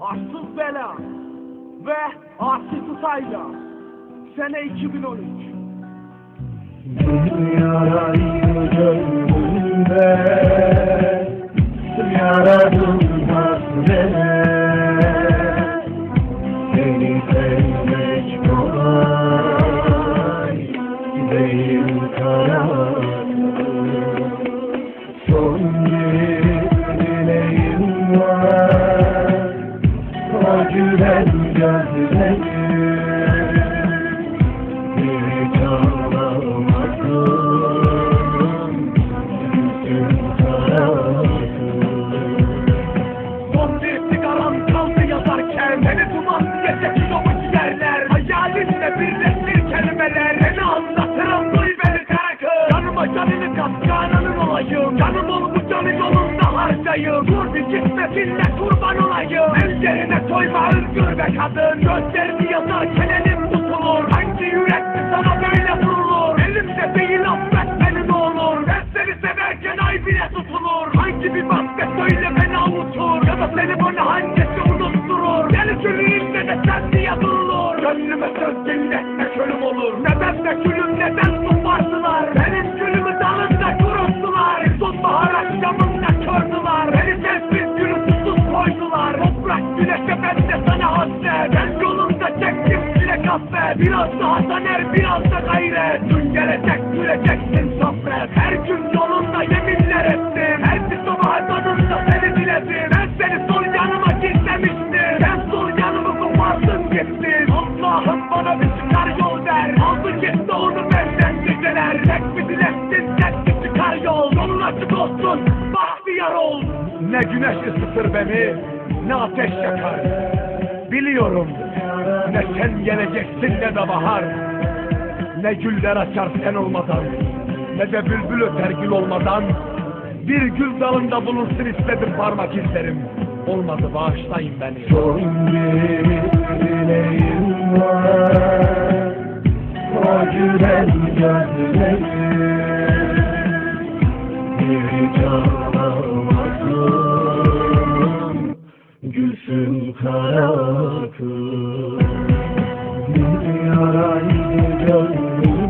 Arsız Bela ve Asif Utayla. Sene 2013. Yarayı gönlümde Yaradım hasret Seni sevmek kolay Değil karar harcayım Dur bir gitmesinle kurban olayım Ellerine soyma özgür be kadın. Gözlerini yazarken elim tutulur. Hangi yürek sana böyle vurulur? Elimde değil affet beni ne olur. Ben seni severken ay bile tutulur. Hangi bir madde söyle beni avutur. Ya da seni bana hangisi unutturur? Deli gülüğümde de sen diye durulur. Gönlüme söz dinletme ölüm olur. Neden de gülüm neden tutmazdılar Benim gülümü dalında kuruttular kahve Biraz daha saner biraz da gayret. Gün gelecek güleceksin sabret Her gün yolunda yeminler ettim. Her bir sabah tadında seni diledim Ben seni sol yanıma gizlemiştim. Sen sol yanımı kopardın gittin Allah'ım bana bir çıkar yol ver. Aldı gitti onu benden geceler. Tek bir dilektin tek bir çıkar yol. Yolun açık olsun bahtiyar ol. Ne güneş ısıtır beni ne ateş yakar Biliyorum. Ne sen geleceksin ne de bahar. Ne güller açar sen olmadan Ne de bülbül öter gül olmadan. Bir gül dalında bulunsun istedim parmak izlerim. Olmadı bağışlayın beni. Bir dileğim var. O gülen gözlerim. Bir ağlamasın Bir yaraydı